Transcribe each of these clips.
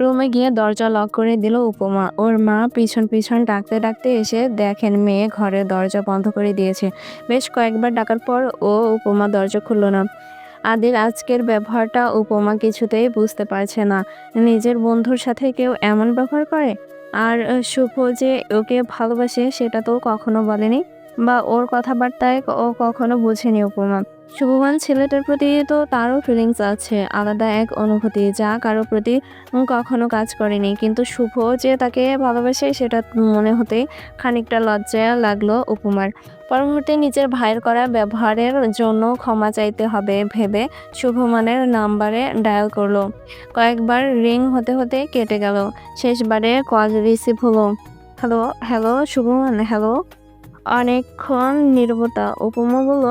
রুমে গিয়ে দরজা লক করে দিল উপমা। ওর মা পিছন পিছন ডাকতে ডাকতে এসে দেখেন মেয়ে ঘরের দরজা বন্ধ করে দিয়েছে। বেশ কয়েকবার ডাকার পর ও উপমা দরজা খুলল না। আদির আজকের ব্যবহারটা উপমা কিছুতেই বুঝতে পারছে না। নিজের বন্ধুর সাথে কেউ এমন ব্যবহার করে? আর শুভ যে ওকে ভালোবাসে সেটা তো কখনো বলেনি? বা ওর কথাবার্তায় ও কখনো বুঝেনি উপমা। শুভমান ছেলেটার প্রতি তো তারও ফিলিংস আছে, আলাদা এক অনুভূতি যা কারও প্রতি কখনো কাজ করেনি। কিন্তু শুভ যে তাকে ভালোবাসে সেটা মনে হতেই খানিকটা লজ্জা লাগল উপমার। পরবর্তী নিজের ভাইয়ের করা ব্যবহারের জন্য ক্ষমা চাইতে হবে ভেবে শুভমানের নাম্বারে ডায়াল করল। কয়েকবার রিং হতে হতে কেটে গেল। শেষবারে কল রিসিভ হলো। হ্যালো হ্যালো শুভমান হ্যালো অনেকক্ষণ নীরবতা। উপমা বলল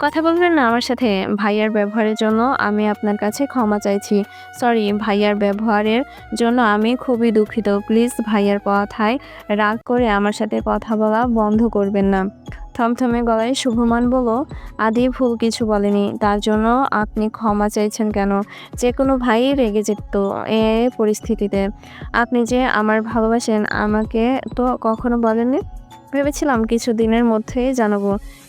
কথা বলবেন না আমার সাথে ভাইয়ার ব্যবহারের জন্য, আমি আপনার কাছে ক্ষমা চাইছি। সরি ভাইয়ার ব্যবহারের জন্য আমি খুবই দুঃখিত। প্লিজ ভাইয়ার কথায় রাগ করে আমার সাথে কথা বলা বন্ধ করবেন না। থমথমে গলায় শুভমান বলল, আদি ভুল কিছু বলেনি, তার জন্য আপনি ক্ষমা চাইছেন কেন? যে কোনো ভাই রেগে যেত এ পরিস্থিতিতে। আপনি যে আমার ভালোবাসেন, আমাকে তো কখনো বলেননি? ভেবেছিলাম কিছু দিনের মধ্যেই জানাব।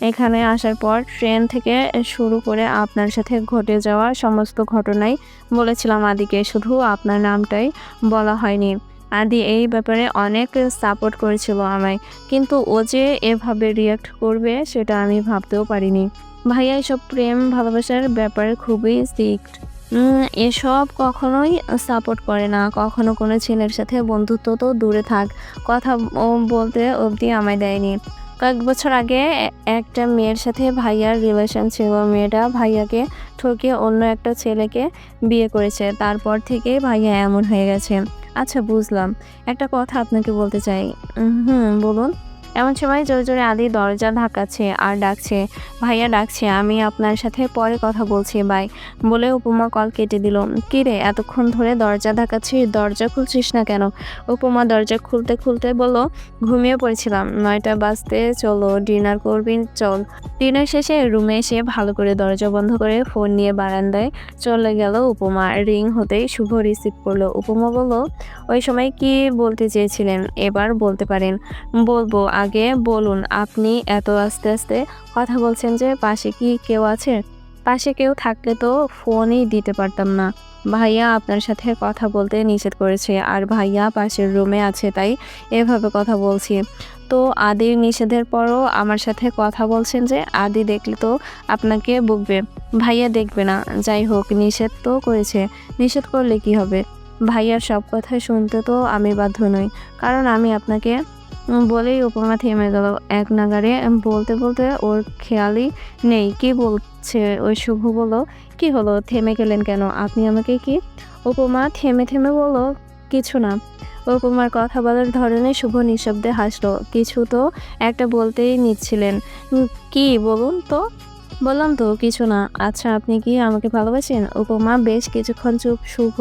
এখানে আসার পর ট্রেন থেকে শুরু করে আপনার সাথে ঘটে যাওয়া সমস্ত ঘটনাই বলেছিলাম আদিকে, শুধু আপনার নামটাই বলা হয়নি। আদি এই ব্যাপারে অনেক সাপোর্ট করেছিল আমায়, কিন্তু ও যে এভাবে রিয়াক্ট করবে সেটা আমি ভাবতেও পারিনি। ভাইয়া, এসব প্রেম ভালোবাসার ব্যাপার খুবই স্ট্রিক্ট এসব কখনোই সাপোর্ট করে না। কখনো কোনো ছেলের সাথে বন্ধুত্ব তো দূরে থাক, কথা বলতে অবধি আমায় দেয়নি। কয়েক বছর আগে একটা মেয়ের সাথে ভাইয়ার রিলেশন ছিল। মেয়েটা ভাইয়াকে ঠকিয়ে অন্য একটা ছেলেকে বিয়ে করেছে। তারপর থেকে ভাইয়া এমন হয়ে গেছে। আচ্ছা বুঝলাম। একটা কথা আপনাকে বলতে চাই। হুম, বলুন। এমন সময় জোরে জোরে আদি দরজা ধাক্কাচ্ছে আর ডাকছে, ভাইয়া ডাকছে, আমি আপনার সাথে পরে কথা বলছি, বাই। বলে উপমা কল কেটে দিল। কি রে, এতক্ষণ ধরে দরজা ধাক্কাচ্ছিস দরজা খুলছিস না কেন? উপমা দরজা খুলতে খুলতে বলল, ঘুমিয়ে পড়েছিলাম, নয়টা বাজতে চলো, ডিনার করবি, চল। ডিনার শেষে রুমে এসে ভালো করে দরজা বন্ধ করে ফোন নিয়ে বারান্দায় চলে গেল উপমা। রিং হতেই শুভ রিসিভ করল। উপমা বলল, ওই সময় কি বলতে চেয়েছিলেন? এবার বলতে পারেন। বলব আগে বলুন, আপনি এত আস্তে আস্তে কথা বলছেন যে পাশে কি কেউ আছে? পাশে কেউ থাকলে তো ফোনই দিতে পারতাম না। ভাইয়া আপনার সাথে কথা বলতে নিষেধ করেছে, আর ভাইয়া পাশের রুমে আছে, তাই এভাবে কথা বলছি। তো আদির নিষেধের পরও আমার সাথে কথা বলছেন যে আদি দেখলে তো আপনাকে বকবে। ভাইয়া দেখবে না। যাই হোক, নিষেধ তো করেছে। নিষেধ করলে কি হবে? ভাইয়ার সব কথা শুনতে তো আমি বাধ্য নই, কারণ আমি আপনাকে বলেই উপমা থেমে গেল। এক নাগারে বলতে বলতে ওর খেয়ালই নেই। কি বলছে? ওই শুভ বলো কি হলো? থেমে গেলেন কেন? আপনি আমাকে কি? উপমা থেমে থেমে বলল, কিছু না। উপমার কথা বলার ধরনে শুভ নিঃশব্দে হাসলো। কিছু তো একটা বলতেই নিচ্ছিলেন। কি বলুন তো? বললাম তো, কিছু না। আচ্ছা আপনি কি আমাকে ভালোবাসেন? উপমা বেশ কিছুক্ষণ চুপ শুভ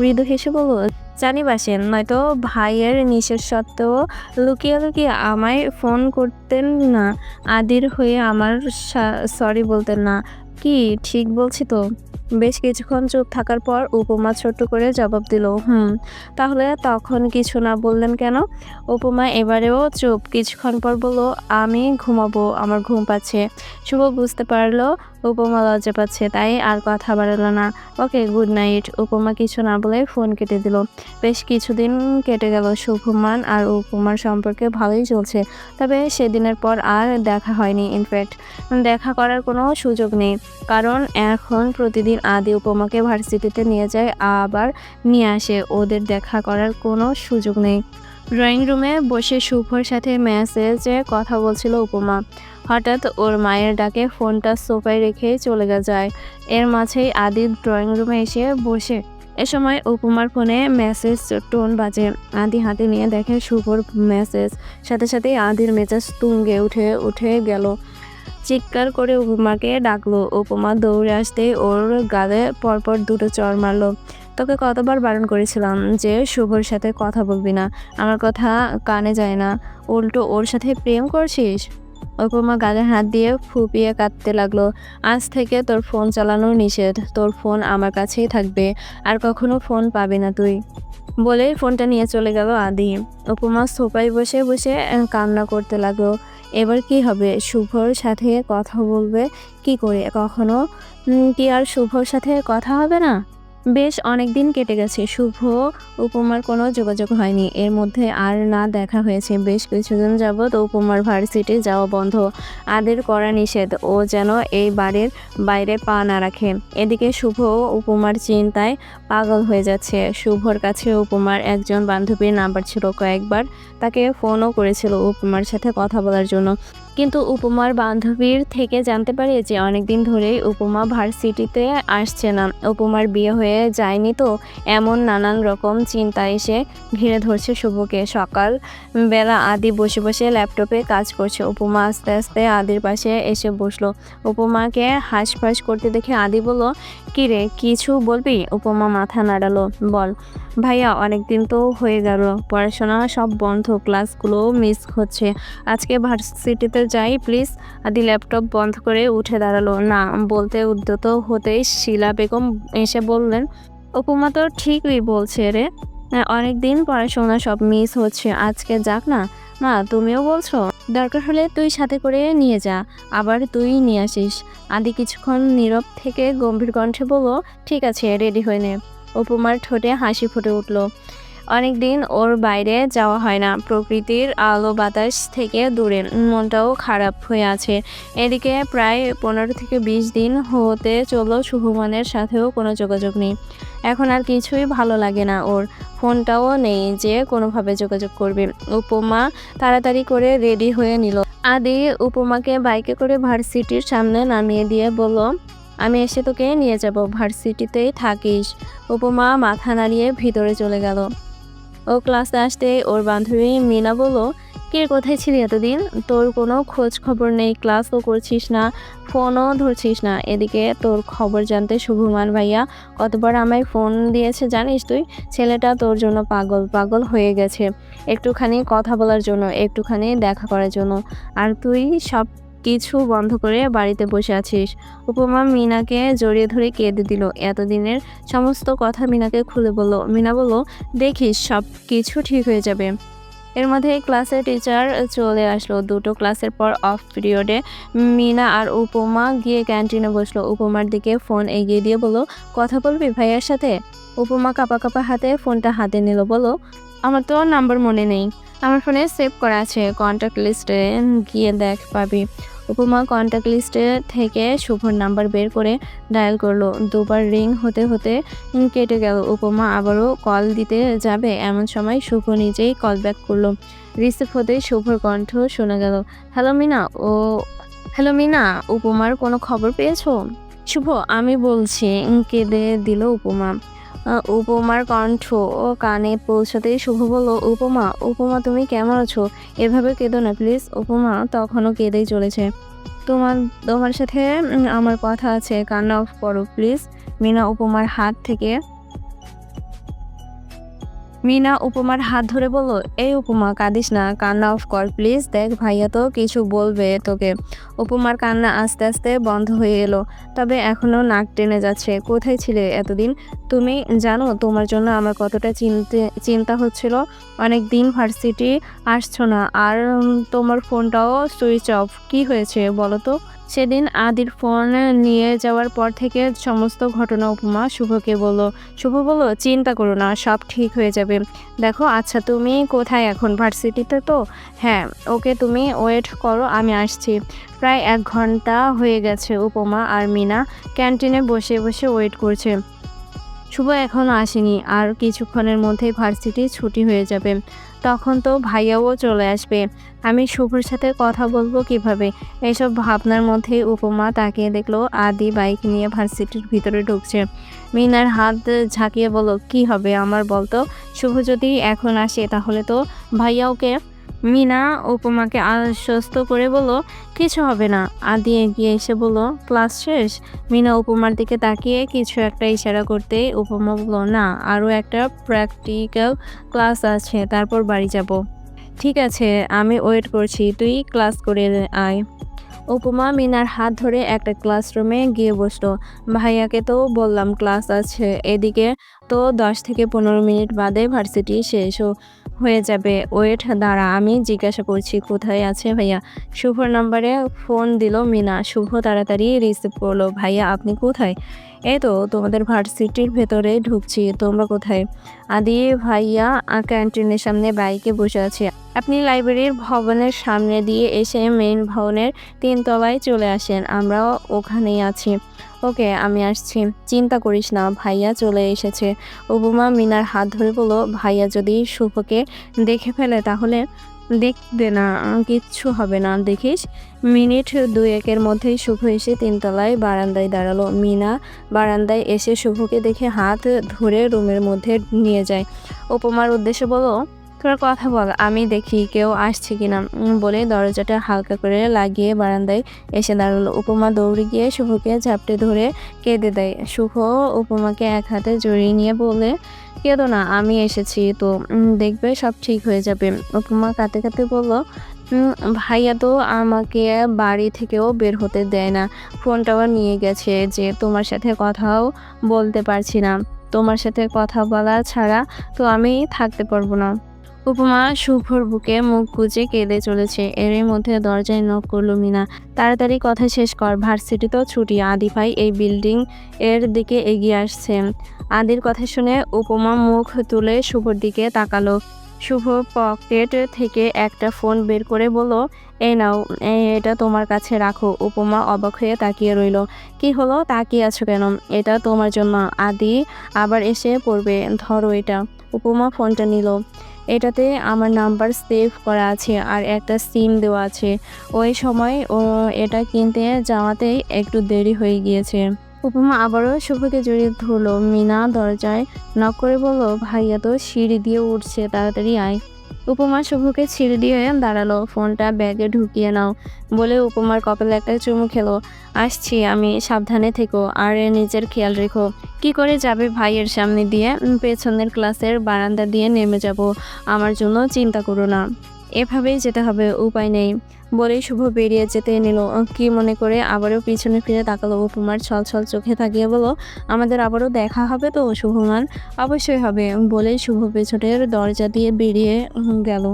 মৃদু হেসে বলল জানি বাসেন নয়তো ভাইয়ের নিষেধ সত্ত্বেও লুকিয়ে লুকিয়ে আমায় ফোন করতেন না। আদির হয়ে আমার সরি বলতেন না। কি, ঠিক বলছি তো? বেশ কিছুক্ষণ চুপ থাকার পর উপমা ছোট্ট করে জবাব দিল, হুম, তাহলে তখন কিছু না বললেন কেন? উপমা এবারেও চুপ। কিছুক্ষণ পর বলল, আমি ঘুমাবো, আমার ঘুম পাচ্ছে। শুভ বুঝতে পারল উপমা লজ্জা পাচ্ছে, তাই আর কথা বাড়ালো না। ওকে গুড নাইট উপমা কিছু না বলে ফোন কেটে দিল। বেশ কিছুদিন কেটে গেল শুভমান আর উপমার সম্পর্কে ভালোই চলছে। তবে সেদিনের পর আর দেখা হয়নি ইনফ্যাক্ট দেখা করার কোনো সুযোগ নেই। কারণ এখন প্রতিদিন আদি উপমাকে ভার্সিটিতে নিয়ে যায়, আবার নিয়ে আসে। ওদের দেখা করার কোনো সুযোগ নেই। ড্রয়িং রুমে বসে শুভর সাথে মেসেজে কথা বলছিল উপমা। হঠাৎ ওর মায়ের ডাকে ফোনটা সোফায় রেখে চলে যায়। এর মাঝেই আদি ড্রয়িং রুমে এসে বসে। এ সময় উপমার ফোনে মেসেজ টোন বাজে। আদি হাতে নিয়ে দেখে শুভর মেসেজ। সাথে সাথেই আদির মেজাজ তুঙ্গে উঠে উঠে গেল। চিৎকার করে উপমাকে ডাকলো। উপমা দৌড়ে আসতে ওর গালে পরপর দুটো চর মারলো। তোকে কতবার বারণ করেছিলাম যে শুভর সাথে কথা বলবি না? আমার কথা কানে যায় না। উল্টো ওর সাথে প্রেম করছিস? উপমা গালে হাত দিয়ে ফুপিয়ে কাঁদতে লাগল। আজ থেকে তোর ফোন চালানো নিষেধ। তোর ফোন আমার কাছেই থাকবে। আর কখনো ফোন পাবি না তুই। বলে ফোনটা নিয়ে চলে গেল আদি। উপমা সোফায় বসে বসে কান্না করতে লাগল। এবার কি হবে? শুভর সাথে কথা বলবে কি করে? কখনো কি আর শুভর সাথে কথা হবে না? বেশ অনেক দিন কেটে গেছে। শুভ উপমার কোনো যোগাযোগ হয়নি। এর মধ্যে আর না দেখা হয়েছে। বেশ কিছুদিন যাবৎ উপমার ভার্সিটি যাওয়া বন্ধ। আদের করা নিষেধ। ও যেন এই বাড়ির বাইরে পা না রাখে। এদিকে শুভ উপমার চিন্তায় পাগল হয়ে যাচ্ছে। শুভর কাছে উপমার একজন বান্ধবীর নাম্বার ছিল। কয়েকবার তাকে ফোনও করেছিল উপমার সাথে কথা বলার জন্য। কিন্তু উপমার বান্ধবীর থেকে জানতে পারি যে অনেকদিন ধরেই উপমা ভার্সিটিতে আসছে না। উপমার বিয়ে হয়ে যায়নি তো, এমন নানান রকম চিন্তা এসে ঘিরে ধরছে শুভকে। সকাল বেলা আদি বসে বসে ল্যাপটপে কাজ করছে। উপমা আস্তে আস্তে আদির পাশে এসে বসল। উপমাকে হাঁসফাঁস করতে দেখে আদি বলল, কি রে, কিছু বলবি? উপমা মাথা নাড়ালো। বল। ভাইয়া, অনেকদিন তো হয়ে গেল। পড়াশোনা সব বন্ধ ক্লাসগুলো মিস হচ্ছে। আজকে ভার্সিটিতে যাই প্লিজ আদি ল্যাপটপ বন্ধ করে উঠে দাঁড়াল। না, বলতে উদ্যত হতেই শিলা বেগম এসে বললেন, উপমা তো ঠিকই বলছে রে। অনেক দিন পড়াশোনা সব মিস হচ্ছে। আজকে যাক না। মা, তুমিও বলছো? দরকার হলে তুই সাথে করে নিয়ে যা। আবার তুই নিয়ে আসিস। আদি কিছুক্ষণ নীরব থেকে গম্ভীর কণ্ঠে বলল, ঠিক আছে রেডি হয়ে নে। উপমার ঠোঁটে হাসি ফুটে উঠল। অনেক দিন ওর বাইরে যাওয়া হয় না। প্রকৃতির আলো বাতাস থেকে দূরে, মনটাও খারাপ হয়ে আছে। এদিকে প্রায় পনেরো থেকে বিশ দিন হতে চলো শুভমানের সাথেও কোনো যোগাযোগ নেই। এখন আর কিছুই ভালো লাগে না ওর। ফোনটাও নেই যে কোনোভাবে যোগাযোগ করবে। উপমা তাড়াতাড়ি করে রেডি হয়ে নিল। আদি উপমাকে বাইকে করে ভার্সিটির সামনে নামিয়ে দিয়ে বলল, আমি এসে তোকে নিয়ে যাব, ভার্সিটিতেই থাকিস। উপমা মাথা নাড়িয়ে ভিতরে চলে গেল। ও ক্লাসে আসতে ওর বান্ধবী মিনা বলল, কে, কোথায় ছিলি এতদিন? তোর কোনো খোঁজ খবর নেই, ক্লাসও করছিস না, ফোনও ধরছিস না। এদিকে তোর খবর জানতে শুভমান ভাইয়া কতবার আমায় ফোন দিয়েছে জানিস তুই? ছেলেটা তোর জন্য পাগল পাগল হয়ে গেছে। একটুখানি কথা বলার জন্য, একটুখানি দেখা করার জন্য। আর তুই সব কিছু বন্ধ করে বাড়িতে বসে আছিস। উপমা মিনাকে জড়িয়ে ধরে কেঁদে দিল। এতদিনের সমস্ত কথা মিনাকে খুলে বলল। মিনা বলল, দেখিস, সব কিছু ঠিক হয়ে যাবে। এর মধ্যে ক্লাসে টিচার চলে আসলো। দুটো ক্লাসের পর অফ পিরিয়ডে মিনা আর উপমা গিয়ে ক্যান্টিনে বসল। উপমার দিকে ফোন এগিয়ে দিয়ে বলো কথা বলবি ভাইয়ার সাথে? উপমা কাপা কাপা হাতে ফোনটা হাতে নিল। বলো আমার তো নাম্বার মনে নেই। আমার ফোনে সেভ করা আছে কন্ট্যাক্ট লিস্টে গিয়ে দেখ পাবি। উপমা কন্ট্যাক্ট লিস্টে থেকে শুভর নাম্বার বের করে ডায়াল করল। দুবার রিং হতে হতে কেটে গেল। উপমা আবারও কল দিতে যাবে। এমন সময় শুভ নিজেই কল ব্যাক করল। রিসিভ হতে শুভর কণ্ঠ শোনা গেল। হ্যালো মিনা ও হ্যালো মিনা উপমার কোনো খবর পেয়েছ? শুভ, আমি বলছি। কেঁদে দিল উপমা। উপমার কণ্ঠ ও কানে পৌঁছাতেই শুভ বলল, উপমা উপমা, তুমি কেমন আছো? এভাবে কেঁদো না, প্লিজ। উপমা তখনও কেঁদেই চলেছে। তোমার তোমার সাথে আমার কথা আছে, কান্না অফ করো, প্লিজ। মিনা উপমার হাত থেকে মিনা উপমার হাত ধরে বলল, এই উপমা, কাঁদিস না, কান্না অফ কর প্লিজ দেখ ভাইয়া তো কিছু বলবে তোকে। উপমার কান্না আস্তে আস্তে বন্ধ হয়ে এলো, তবে এখনও নাক টেনে যাচ্ছে। কোথায় ছিলে এতদিন? তুমি জানো তোমার জন্য আমার কতটা চিনতে, চিন্তা হচ্ছিল? অনেক দিন ভার্সিটি আসছো না, আর তোমার ফোনটাও সুইচ অফ। কি হয়েছে বলো তো? সেদিন আদির ফোন নিয়ে যাওয়ার পর থেকে সমস্ত ঘটনা উপমা শুভকে বলল। শুভ বলল, চিন্তা করো না, সব ঠিক হয়ে যাবে। দেখো আচ্ছা তুমি কোথায় এখন? ভার্সিটিতে তো? হ্যাঁ ওকে তুমি ওয়েট করো, আমি আসছি। প্রায় এক ঘণ্টা হয়ে গেছে উপমা আর মিনা। ক্যান্টিনে বসে বসে ওয়েট করছে। শুভ এখনও আসেনি আর কিছুক্ষণের মধ্যেই ভার্সিটি ছুটি হয়ে যাবে। তখন তো ভাইয়াও চলে আসবে। আমি শুভর সাথে কথা বলব কীভাবে? এইসব ভাবনার মধ্যে উপমা তাকিয়ে দেখল আদি বাইক নিয়ে ভার্সিটির ভিতরে ঢুকছে। মিনার হাত ঝাঁকিয়ে বলল, কি হবে আমার বলতো? শুভ যদি এখন আসে তাহলে তো ভাইয়া ওকে মিনা উপমাকে আশ্বস্ত করে বলল, কিছু হবে না। আদি এগিয়ে এসে বলল, ক্লাস শেষ? মিনা উপমার দিকে তাকিয়ে কিছু একটা ইশারা করতে উপমা বলল, না আরও একটা প্র্যাকটিক্যাল ক্লাস আছে, তারপর বাড়ি যাব। ঠিক আছে, আমি ওয়েট করছি, তুই ক্লাস করে আয়। উপমা মিনার হাত ধরে একটা ক্লাসরুমে গিয়ে বসল। ভাইয়াকে তো বললাম, ক্লাস আছে। এদিকে তো দশ থেকে পনেরো মিনিট বাদে ভার্সিটি শেষ। হয়ে যাবে। ওয়েট, দাঁড়া, আমি জিজ্ঞাসা করছি, কোথায় আছে ভাইয়া? শুভর নাম্বারে ফোন দিল মিনা। শুভ, তাড়াতাড়ি রিসিভ করল। ভাইয়া, আপনি কোথায়? এই তো, তোমাদের ভার্সিটির ভেতরে ঢুকছি। তোমরা কোথায়? আদি, ভাইয়া, ক্যান্টিনের সামনে বাইকে বসে আছে। আপনি লাইব্রেরির ভবনের সামনে দিয়ে এসে মেইন ভবনের তিনতলায় চলে আসেন। আমরাও ওখানেই আছি। ওকে, আমি আসছি। চিন্তা করিস না, ভাইয়া চলে এসেছে। উপমা মিনার হাত ধরে বলল, ভাইয়া যদি শুভকে দেখে ফেলে তাহলে দেখবে না, কিচ্ছু হবে না। দেখিস, মিনিট দুয়েকের মধ্যেই শুভ এসে তিনতলায় বারান্দায় দাঁড়াল। মিনা বারান্দায় এসে শুভকে দেখে হাত ধরে রুমের মধ্যে নিয়ে যায়। উপমার উদ্দেশ্যে বলো তোর কথা বল, আমি দেখি কেউ আসছে কিনা বলে দরজাটা হালকা করে লাগিয়ে বারান্দায় এসে দাঁড়াল। উপমা দৌড়ে গিয়ে শুভকে ঝাপটে ধরে কেঁদে দেয়। শুভ উপমাকে এক হাতে জড়িয়ে নিয়ে বলে, কেঁদো না, আমি এসেছি তো দেখবে সব ঠিক হয়ে যাবে। উপমা কাঁদতে কাঁদতে বলল ভাইয়া তো আমাকে বাড়ি থেকেও বের হতে দেয় না, ফোনটাও নিয়ে গেছে যে তোমার সাথে কথাও বলতে পারছি না। তোমার সাথে কথা বলা ছাড়া তো আমি থাকতে পারব না। উপমা শুভর বুকে মুখ গুজে কেঁদে চলেছে। এরই মধ্যে দরজায় নক করল মিনা। তাড়াতাড়ি কথা শেষ কর ভার্সিটি তো ছুটি। আদি ভাই এই বিল্ডিং এর দিকে এগিয়ে আসছে। আদির কথা শুনে উপমা মুখ তুলে শুভর দিকে তাকালো। শুভ পকেট থেকে একটা ফোন বের করে বলল, এই নাও এটা তোমার কাছে রাখো। উপমা অবাক হয়ে তাকিয়ে রইল। কি হলো? তাকিয়ে আছো কেন? এটা তোমার জন্য। আদি আবার এসে পড়বে, ধরো এটা। উপমা ফোনটা নিল। এটাতে আমার নাম্বার সেভ করা আছে আর একটা সিম দেওয়া আছে। ওই সময় ও এটা কিনতে যাওয়াতেই একটু দেরি হয়ে গিয়েছে। উপমা আবারও শুভকে জড়িয়ে ধরলো। মিনা দরজায় নক করে বলল, ভাইয়া তো সিঁড়ি দিয়ে উঠছে, তাড়াতাড়ি আয়। উপমা শুভকে ছিঁড়ে দিয়ে দাঁড়াল, ফোনটা ব্যাগে ঢুকিয়ে নাও বলে উপমার কপালে একটা চুমু খেলো। আসছি, আমি সাবধানে থেকো, আর নিজের খেয়াল রেখো। কি করে যাবে ভাইয়ের সামনে দিয়ে? পেছনের ক্লাসের বারান্দা দিয়ে নেমে যাব। আমার জন্য চিন্তা করো না। এভাবেই যেতে হবে, উপায় নেই। বলেই শুভ বেরিয়ে যেতে নিল। কি মনে করে আবারও পিছনে ফিরে তাকালো উপমার ছল ছল চোখে থাকিয়ে বলো আমাদের আবারও দেখা হবে তো শুভমান অবশ্যই হবে বলেই শুভ পেছনের দরজা দিয়ে বেরিয়ে গেল।